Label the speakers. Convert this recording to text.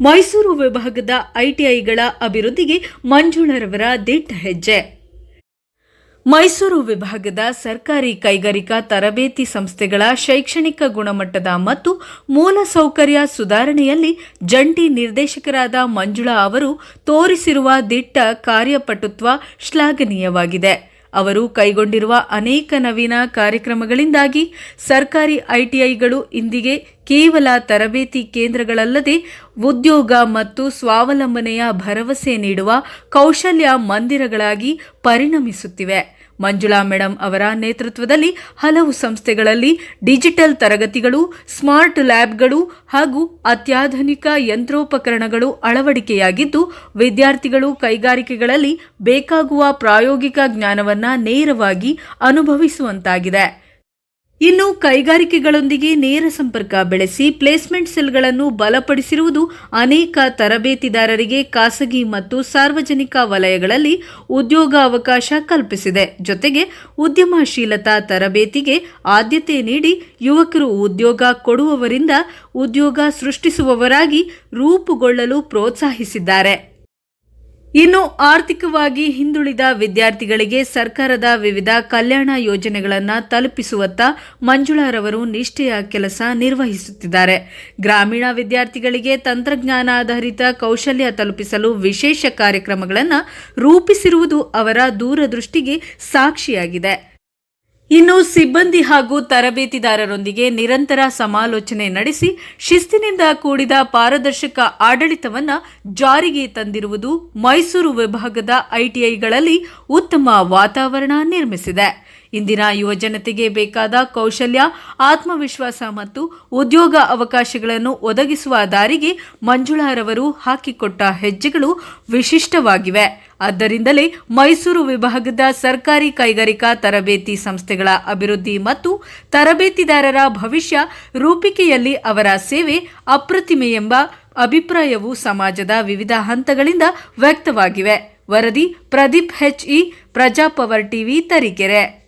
Speaker 1: ಮೈಸೂರು ವಿಭಾಗದ ಐಟಿಐಗಳ ಅಭಿವೃದ್ಧಿಗೆ ಮಂಜುಳರವರ ದಿಟ್ಟ ಹೆಜ್ಜೆ. ಮೈಸೂರು ವಿಭಾಗದ ಸರ್ಕಾರಿ ಕೈಗಾರಿಕಾ ತರಬೇತಿ ಸಂಸ್ಥೆಗಳ ಶೈಕ್ಷಣಿಕ ಗುಣಮಟ್ಟದ ಮತ್ತು ಮೂಲಸೌಕರ್ಯ ಸುಧಾರಣೆಯಲ್ಲಿ ಜಂಟಿ ನಿರ್ದೇಶಕರಾದ ಮಂಜುಳಾ ಅವರು ತೋರಿಸಿರುವ ದಿಟ್ಟ ಕಾರ್ಯಪಟುತ್ವ ಶ್ಲಾಘನೀಯವಾಗಿದೆ. ಅವರು ಕೈಗೊಂಡಿರುವ ಅನೇಕ ನವೀನ ಕಾರ್ಯಕ್ರಮಗಳಿಂದಾಗಿ ಸರ್ಕಾರಿ ಐಟಿಐಗಳು ಇಂದಿಗೆ ಕೇವಲ ತರಬೇತಿ ಕೇಂದ್ರಗಳಲ್ಲದೆ ಉದ್ಯೋಗ ಮತ್ತು ಸ್ವಾವಲಂಬನೆಯ ಭರವಸೆ ನೀಡುವ ಕೌಶಲ್ಯ ಮಂದಿರಗಳಾಗಿ ಪರಿಣಮಿಸುತ್ತಿವೆ. ಮಂಜುಳಾ ಮೇಡಂ ಅವರ ನೇತೃತ್ವದಲ್ಲಿ ಹಲವು ಸಂಸ್ಥೆಗಳಲ್ಲಿ ಡಿಜಿಟಲ್ ತರಗತಿಗಳು, ಸ್ಮಾರ್ಟ್ ಲ್ಯಾಬ್ಗಳು ಹಾಗೂ ಅತ್ಯಾಧುನಿಕ ಯಂತ್ರೋಪಕರಣಗಳು ಅಳವಡಿಕೆಯಾಗಿದ್ದು, ವಿದ್ಯಾರ್ಥಿಗಳು ಕೈಗಾರಿಕೆಗಳಲ್ಲಿ ಬೇಕಾಗುವ ಪ್ರಾಯೋಗಿಕ ಜ್ಞಾನವನ್ನು ನೇರವಾಗಿ ಅನುಭವಿಸುವಂತಾಗಿದೆ. ಇನ್ನು ಕೈಗಾರಿಕೆಗಳೊಂದಿಗೆ ನೇರ ಸಂಪರ್ಕ ಬೆಳೆಸಿ ಪ್ಲೇಸ್ಮೆಂಟ್ ಸೆಲ್ಗಳನ್ನು ಬಲಪಡಿಸಿರುವುದು ಅನೇಕ ತರಬೇತಿದಾರರಿಗೆ ಖಾಸಗಿ ಮತ್ತು ಸಾರ್ವಜನಿಕ ವಲಯಗಳಲ್ಲಿ ಉದ್ಯೋಗಾವಕಾಶ ಕಲ್ಪಿಸಿದೆ. ಜೊತೆಗೆ ಉದ್ಯಮಶೀಲತಾ ತರಬೇತಿಗೆ ಆದ್ಯತೆ ನೀಡಿ ಯುವಕರು ಉದ್ಯೋಗ ಕೊಡುವವರಿಂದ ಉದ್ಯೋಗ ಸೃಷ್ಟಿಸುವವರಾಗಿ ರೂಪುಗೊಳ್ಳಲು ಪ್ರೋತ್ಸಾಹಿಸಿದ್ದಾರೆ. ಇನ್ನು ಆರ್ಥಿಕವಾಗಿ ಹಿಂದುಳಿದ ವಿದ್ಯಾರ್ಥಿಗಳಿಗೆ ಸರ್ಕಾರದ ವಿವಿಧ ಕಲ್ಯಾಣ ಯೋಜನೆಗಳನ್ನು ತಲುಪಿಸುವತ್ತ ಮಂಜುಳಾರವರು ನಿಷ್ಠೆಯ ಕೆಲಸ ನಿರ್ವಹಿಸುತ್ತಿದ್ದಾರೆ. ಗ್ರಾಮೀಣ ವಿದ್ಯಾರ್ಥಿಗಳಿಗೆ ತಂತ್ರಜ್ಞಾನ ಆಧಾರಿತ ಕೌಶಲ್ಯ ತಲುಪಿಸಲು ವಿಶೇಷ ಕಾರ್ಯಕ್ರಮಗಳನ್ನು ರೂಪಿಸಿರುವುದು ಅವರ ದೂರದೃಷ್ಟಿಗೆ ಸಾಕ್ಷಿಯಾಗಿದೆ. ಇನ್ನು ಸಿಬ್ಬಂದಿ ಹಾಗೂ ತರಬೇತಿದಾರರೊಂದಿಗೆ ನಿರಂತರ ಸಮಾಲೋಚನೆ ನಡೆಸಿ ಶಿಸ್ತಿನಿಂದ ಕೂಡಿದ ಪಾರದರ್ಶಕ ಆಡಳಿತವನ್ನು ಜಾರಿಗೆ ತಂದಿರುವುದು ಮೈಸೂರು ವಿಭಾಗದ ಐಟಿಐಗಳಲ್ಲಿ ಉತ್ತಮ ವಾತಾವರಣ ನಿರ್ಮಿಸಿದೆ. ಇಂದಿನ ಯುವಜನತೆಗೆ ಬೇಕಾದ ಕೌಶಲ್ಯ, ಆತ್ಮವಿಶ್ವಾಸ ಮತ್ತು ಉದ್ಯೋಗ ಅವಕಾಶಗಳನ್ನು ಒದಗಿಸುವ ದಾರಿಗೆ ಮಂಜುಳಾರವರು ಹಾಕಿಕೊಟ್ಟ ಹೆಜ್ಜೆಗಳು ವಿಶಿಷ್ಟವಾಗಿವೆ. ಆದ್ದರಿಂದಲೇ ಮೈಸೂರು ವಿಭಾಗದ ಸರ್ಕಾರಿ ಕೈಗಾರಿಕಾ ತರಬೇತಿ ಸಂಸ್ಥೆಗಳ ಅಭಿವೃದ್ಧಿ ಮತ್ತು ತರಬೇತಿದಾರರ ಭವಿಷ್ಯ ರೂಪಿಕೆಯಲ್ಲಿ ಅವರ ಸೇವೆ ಅಪ್ರತಿಮೆ ಎಂಬ ಅಭಿಪ್ರಾಯವು ಸಮಾಜದ ವಿವಿಧ ಹಂತಗಳಿಂದ ವ್ಯಕ್ತವಾಗಿವೆ. ವರದಿ Pradeep H E Praja Power TV, Tarikere.